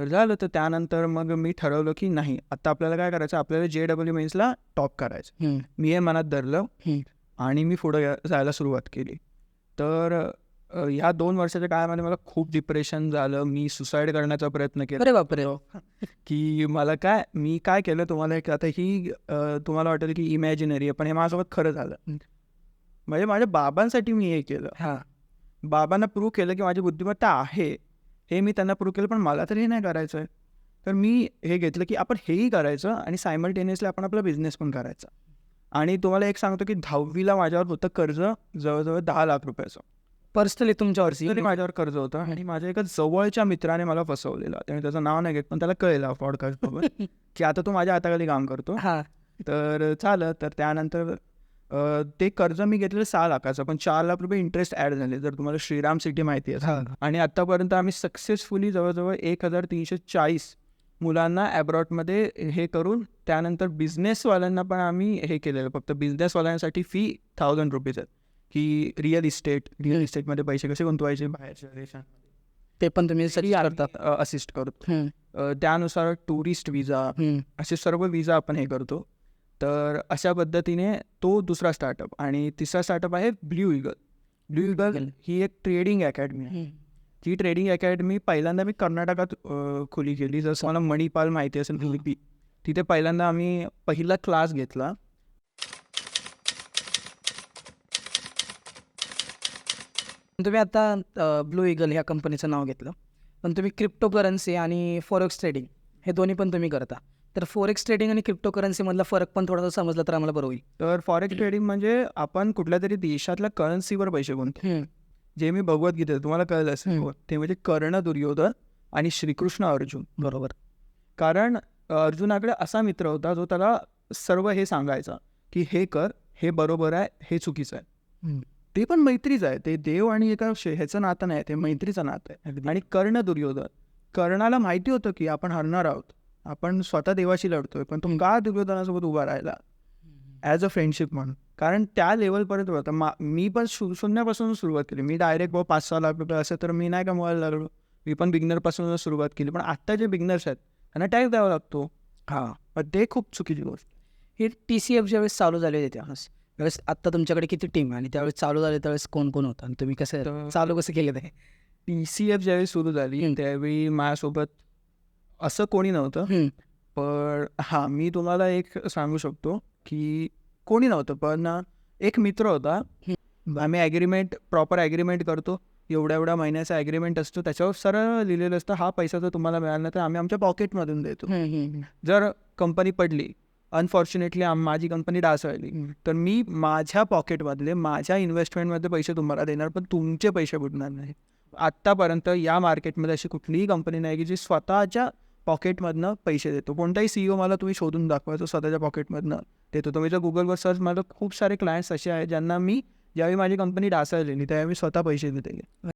तर झालं. तर त्यानंतर मग मी ठरवलं की नाही आता आपल्याला काय करायचं? आपल्याला जे डब्ल्यू मेन्सला टॉप करायचं. मी हे मनात धरलं. आणि मी पुढे जायला सुरुवात केली. तर अ, या दोन वर्षाच्या काळामध्ये मला खूप डिप्रेशन झालं. मी सुसाईड करण्याचा प्रयत्न केला. अरे बापरे. की मला काय मी काय केलं तुम्हाला एक आता ही तुम्हाला वाटेल की इमॅजिनरी आहे पण हे माझ्यासोबत खरं झालं. म्हणजे माझ्या बाबांसाठी मी हे केलं. हा. बाबांना प्रूव्ह केलं की माझी बुद्धिमत्ता आहे. हे मी त्यांना प्रूव्ह केलं पण मला तर हे नाही करायचं आहे तर मी हे घेतलं की आपण हेही करायचं आणि सायमल्टेनियसली आपण आपला बिझनेस पण करायचा. आणि तुम्हाला एक सांगतो की दहावीला माझ्यावर होतं कर्ज जवळजवळ दहा लाख रुपयाचं. पर्सनली तुमच्यावरती तरी माझ्यावर कर्ज होतं आणि माझ्या एका जवळच्या मित्राने मला फसवलेलं. त्याने त्याचं नाव नाही घेत पण त्याला कळलं पॉडकास्ट बाबत की आता तू माझ्या हाताखाली काम करतो. हा. तर झालं तर त्यानंतर ते कर्ज मी घेतलेलं सहा लाखाचं पण चार लाख रुपये इंटरेस्ट ॲड झाले जर तुम्हाला श्रीराम सिटी माहिती आहे आणि आत्तापर्यंत आम्ही सक्सेसफुली जवळजवळ एक हजार तीनशे चाळीस मुलांना ॲब्रॉडमध्ये हे करून त्यानंतर बिझनेसवाल्यांना पण आम्ही हे केलेलं फक्त बिझनेसवाल्यांसाठी फी थाउजंड रुपीज आहेत. की रिअल इस्टेट रिअल इस्टेटमध्ये पैसे कसे गुंतवायचे? बाहेरच्या देशात ते पण तुम्ही करता. असिस्ट करतो त्यानुसार टुरिस्ट विजा. असे सर्व विजा आपण हे करतो. तर अशा पद्धतीने तो दुसरा स्टार्टअप आणि तिसरा स्टार्टअप आहे ब्ल्यू इगल ब्ल्यू इगल. ही एक ट्रेडिंग अकॅडमी आहे. ती ट्रेडिंग अकॅडमी पहिल्यांदा मी कर्नाटकात खुली केली. जसं मला मणिपाल माहिती असेल फिलिपी तिथे पहिल्यांदा आम्ही पहिला क्लास घेतला. तुम्ही आता ब्लू इगल ह्या कंपनीचं नाव घेतलं. पण तुम्ही क्रिप्टो करन्सी आणि फॉरेक्स ट्रेडिंग हे दोन्ही पण तुम्ही करता. तर फॉरेक्स ट्रेडिंग आणि क्रिप्टो करन्सीमधला फरक पण थोडासा समजला तर आम्हाला बरं होईल. तर फॉरेक्स ट्रेडिंग म्हणजे आपण कुठल्या तरी देशातल्या करन्सीवर पैसे गुंततो जे मी भगवद्गीतेत तुम्हाला कळलं असेल. ते म्हणजे कर्ण दुर्योधन आणि श्रीकृष्ण अर्जुन. बरोबर. कारण अर्जुनाकडे असा मित्र होता जो त्याला सर्व हे सांगायचा की हे कर हे बरोबर आहे हे चुकीचं आहे. ते पण मैत्रीच आहे. ते देव आणि एका ह्याचं नातं नाही ते मैत्रीचं नातं आहे. आणि कर्ण दुर्योधन कर्णाला माहिती होतं की आपण हरणार आहोत. आपण स्वतः देवाशी लढतोय पण तो का दुर्योधनासोबत उभा राहिला. ॲज अ फ्रेंडशिप म्हणून. कारण त्या लेवलपर्यंत होतं मा मी पण शू शून्यापासून सुरुवात केली. मी डायरेक्ट बाबा पाच सहा लाख रुपये असं तर मी नाही कमवायला लागलो. मी पण बिगनरपासूनच सुरुवात केली. पण आत्ता जे बिगनर्स आहेत त्यांना टॅक्स द्यावा लागतो. हां. पण ते खूप चुकीची गोष्ट. हे टी सी एफ ज्यावेळेस चालू झाले होते त्यावेळेस त्यावेळेस आत्ता तुमच्याकडे किती टीम आहे? आणि त्यावेळेस चालू झाले त्यावेळेस कोण कोण होतं? आणि तुम्ही कसं चालू कसं केलं ते? टी सी एफ ज्यावेळी सुरू झाली. त्यावेळी माझ्यासोबत असं कोणी नव्हतं. पण हां मी तुम्हाला एक सांगू शकतो की कोणी नव्हतं पण एक मित्र होता. आम्ही ॲग्रीमेंट प्रॉपर ॲग्रीमेंट करतो. एवढ्या एवढ्या महिन्याचा ॲग्रीमेंट असतो. त्याच्यावर सरळ लिहिलेलं असतं हा पैसा जर तुम्हाला मिळाला नाही तर आम्ही आमच्या पॉकेटमधून देतो. जर कंपनी पडली अनफॉर्च्युनेटली माझी कंपनी डासळली. तर मी माझ्या पॉकेटमधले माझ्या इन्व्हेस्टमेंटमध्ये पैसे तुम्हाला देणार पण तुमचे पैसे बुडणार नाही. आत्तापर्यंत या मार्केटमध्ये अशी कुठलीही कंपनी नाही की जी स्वतःच्या पॉकेटमधनं पैसे देतो. कोणताही सीईओ मला तुम्ही शोधून दाखवा स्वतःच्या पॉकेटमधनं देतो. तुम्ही जर गुगलवर सर्च मला खूप सारे क्लायंट्स असे आहेत ज्यांना मी ज्यावेळी माझी कंपनी डासळलेली त्यावेळी मी स्वतः पैसे दिलेले